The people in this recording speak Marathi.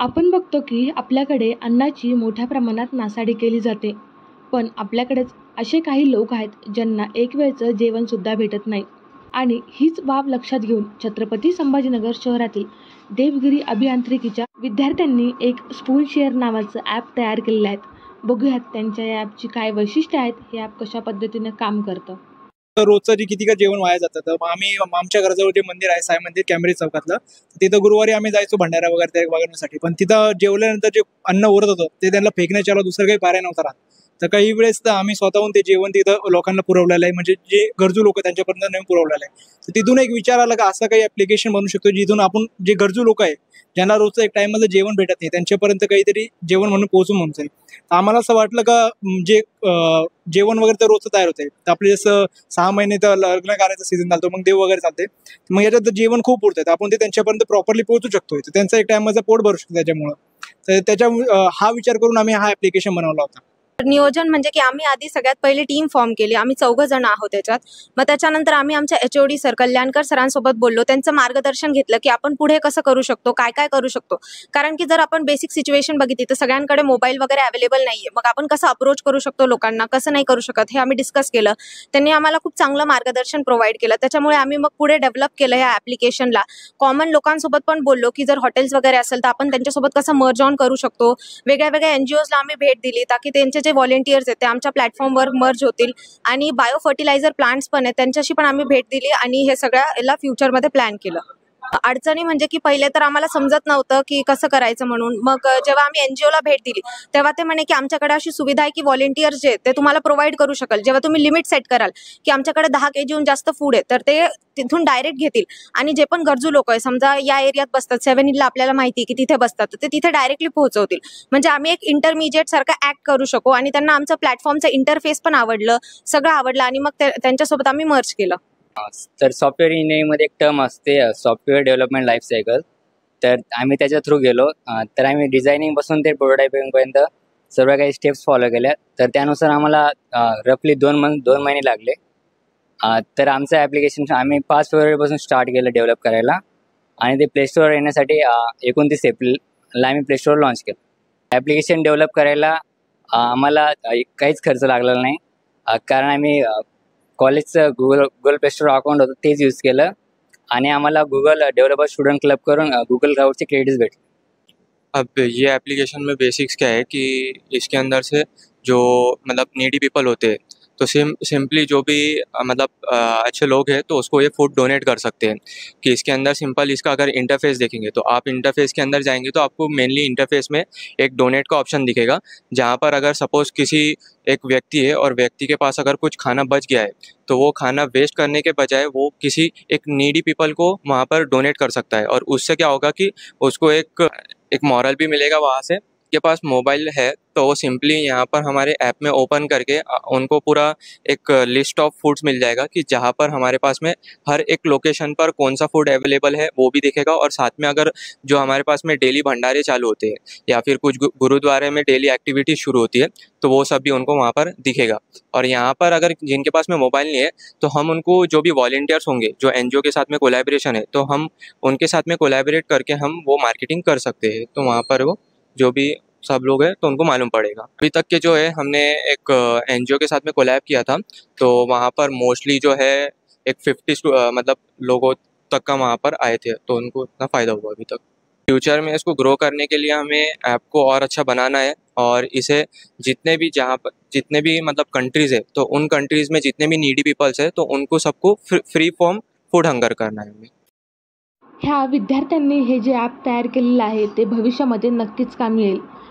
आपण बघतो की आपल्याकडे अन्नाची मोठ्या प्रमाणात नासाडी केली जाते. पण आपल्याकडेच असे काही लोक आहेत ज्यांना एक वेळचं जेवणसुद्धा भेटत नाही. आणि हीच बाब लक्षात घेऊन छत्रपती संभाजीनगर शहरातील देवगिरी अभियांत्रिकीच्या विद्यार्थ्यांनी एक स्पून शेअर नावाचं ॲप तयार केलेलं आहे. बघूयात त्यांच्या या ॲपची काय वैशिष्ट्ये आहेत हे ॲप कशा पद्धतीनं काम करतं. रोजचं जे किती का जेवण वाया जातं तर आम्ही आमच्या घराजवळ जे मंदिर आहे साई मंदिर कॅमेरे चौकातलं तिथं गुरुवारी आम्ही जायचो भंडारा वगैरे ते बघण्यासाठी. पण तिथं जेवल्यानंतर जे अन्न उरत होतं ते त्यांना फेकण्याच्या दुसरं काही पर्याय नव्हता राहत. तर काही वेळेस तर आम्ही स्वतःहून ते जेवण तिथं लोकांना पुरवलेलं आहे. म्हणजे जे गरजू लोक त्यांच्यापर्यंत नेऊन पुरवलेलं आहे. तर तिथून एक विचार आला का असं काही ऍप्लिकेशन बनवू शकतो जिथून आपण जे गरजू लोक आहे ज्यांना रोजचं एक टाइममध्ये जेवण भेटत नाही त्यांच्यापर्यंत काहीतरी जेवण म्हणून पोहोचून म्हणून तर आम्हाला असं वाटलं का जे जेवण वगैरे तर रोजचं तयार होतंय तर आपले जसं सहा महिने तर लग्न कार्याचा सीझन चालतो मग देव वगैरे चालते मग याच्यात जेवण खूप उरतंय आपण ते त्यांच्यापर्यंत प्रॉपरली पोहोचू शकतोय. तर त्यांचा एक टाइमचा पोट भरू शकतो त्याच्यामुळं. तर त्याच्या हा विचार करून आम्ही हा ॲप्लिकेशन बनवला होता. नियोजन म्हणजे की आम्ही आधी सगळ्यात पहिले टीम फॉर्म केली. आम्ही चौघ जण आहोत त्याच्यात. मग त्याच्यानंतर आम्ही आमच्या एच डी सर कल्याणकर सरांसोबत बोललो. त्यांचं मार्गदर्शन घेतलं की आपण पुढे कसं करू शकतो काय काय करू शकतो. कारण की जर आपण बेसिक सिच्युएशन बघितली तर सगळ्यांकडे मोबाईल वगैरे अवेलेबल नाहीये. मग आपण कसं अप्रोच करू शकतो लोकांना कसं नाही करू शकत हे आम्ही डिस्कस केलं. त्यांनी आम्हाला खूप चांगलं मार्गदर्शन प्रोव्हाइड केलं. त्याच्यामुळे आम्ही मग पुढे डेव्हलप केलं या ॲप्लिकेशनला कॉमन लोकांसोबत पण बोललो की जर हॉटेल्स वगैरे असेल तर आपण त्यांच्यासोबत कसं मर्ज ऑन करू शकतो. वेगळ्या वेगळ्या एनजीओजला आम्ही भेट दिली ताकी त्यांचे जे व्हॉलेंटियर्स आहेत ते आमच्या प्लॅटफॉर्मवर मर्ज होतील. आणि बायो फर्टिलायझर प्लांट्स पण आहेत त्यांच्याशी पण आम्ही भेट दिली आणि हे सगळ्या याला फ्युचरमध्ये प्लॅन केलं. अडचणी म्हणजे की पहिले तर आम्हाला समजत नव्हतं की कसं करायचं म्हणून. मग जेव्हा आम्ही एनजीओला भेट दिली तेव्हा ते म्हणे की आमच्याकडे अशी सुविधा आहे की व्हॉलेंटियर्स जे ते तुम्हाला प्रोव्हाइड करू शकाल. जेव्हा तुम्ही लिमिट सेट कराल की आमच्याकडे दहा के जीहून जास्त फूड आहे तर ते तिथून डायरेक्ट घेतील. आणि जे पण गरजू लोक आहे समजा या एरियात बसतात सेव्हन हिलला आपल्याला माहिती आहे की तिथे बसतात तर ते तिथे डायरेक्टली पोहोचवतील. म्हणजे आम्ही एक इंटरमिजिएट सारखा ऍक्ट करू शकू आणि त्यांना आमचं प्लॅटफॉर्मचं इंटरफेस पण आवडलं सगळं आवडलं आणि मग त्यांच्यासोबत आम्ही मर्ज केलं. तर सॉफ्टवेअर इंजिनिअरिंगमध्ये एक टर्म असते सॉफ्टवेअर डेव्हलपमेंट लाईफ सायकल तर आम्ही त्याच्या थ्रू गेलो. तर आम्ही डिझायनिंगपासून ते प्रोटोटायपिंगपर्यंत सर्व काही स्टेप्स फॉलो केल्या. तर त्यानुसार आम्हाला रफली दोन मंथ दोन महिने लागले. तर आमचं ॲप्लिकेशन आम्ही पाच फेब्रुवारीपासून स्टार्ट केलं डेव्हलप करायला. आणि ते प्लेस्टोअर येण्यासाठी एकोणतीस एप्रिलला आम्ही प्ले स्टोअर लॉन्च केलं. ॲप्लिकेशन डेव्हलप करायला आम्हाला काहीच खर्च लागलेला नाही. कारण आम्ही कॉलेजचं Google Google play store account होता, तेच यूज़ के आणि गुगल डेवलपर स्टूडेंट क्लब करून गुगल क्लाउडचे क्रेडिट्स भेट अब ये एप्लीकेशन में बेसिक्स क्या है कि इसके अंदर से जो मतलब नीडी पीपल होते हैं तो सिम सिंपली जो भी मतलब अच्छे लोग हैं तो उसको ये फ़ूड डोनेट कर सकते हैं कि इसके अंदर सिंपल इसका अगर इंटरफेस देखेंगे तो आप इंटरफेस के अंदर जाएँगे तो आपको मेनली इंटरफेस में एक डोनेट का ऑप्शन दिखेगा, जहाँ पर अगर सपोज़ किसी एक व्यक्ति है और व्यक्ति के पास अगर कुछ खाना बच गया है तो वो खाना वेस्ट करने के बजाय वो किसी एक नीडी पीपल को वहाँ पर डोनेट कर सकता है और उससे क्या होगा कि उसको एक एक मॉरल भी मिलेगा वहाँ से के पास मोबाइल है तो सिंपली यहाँ पर हमारे ऐप में ओपन करके उनको पूरा एक लिस्ट ऑफ़ फूड्स मिल जाएगा कि जहाँ पर हमारे पास में हर एक लोकेशन पर कौन सा फ़ूड अवेलेबल है, वो भी दिखेगा और साथ में अगर जो हमारे पास में डेली भंडारे चालू होते हैं, या फिर कुछ गुरुद्वारे में डेली एक्टिविटी शुरू होती है तो वो सब भी उनको वहाँ पर दिखेगा। और यहाँ पर अगर जिनके पास में मोबाइल नहीं है तो हम उनको जो भी वॉल्टियर्स होंगे, जो एनजीओ के साथ में कोलैबोरेशन है तो हम उनके साथ में कोलैबोरेट करके हम वो मार्केटिंग कर सकते हैं। तो वहाँ पर वो जो भी सब लोग हैं तो उनको मालूम पड़ेगा। अभी तक के जो है, हमने एक एनजीओ के साथ में कोलैब किया था तो वहाँ पर मोस्टली जो है, एक फिफ्टी मतलब लोगों तक का वहाँ पर आए थे तो उनको इतना फ़ायदा हुआ अभी तक। फ्यूचर में इसको ग्रो करने के लिए हमें ऐप को और अच्छा बनाना है, और इसे जितने भी जहाँ पर, जितने भी मतलब कंट्रीज़ है तो उन कंट्रीज़ में जितने भी नीडी पीपल्स है तो उनको सबको फ्री फॉर्म फ़ूड हंगर करना है हमें। ह्या विद्यार्थ्यांनी हे जे ॲप तयार केलेलं आहे, ते भविष्यामध्ये नक्कीच कामी येईल.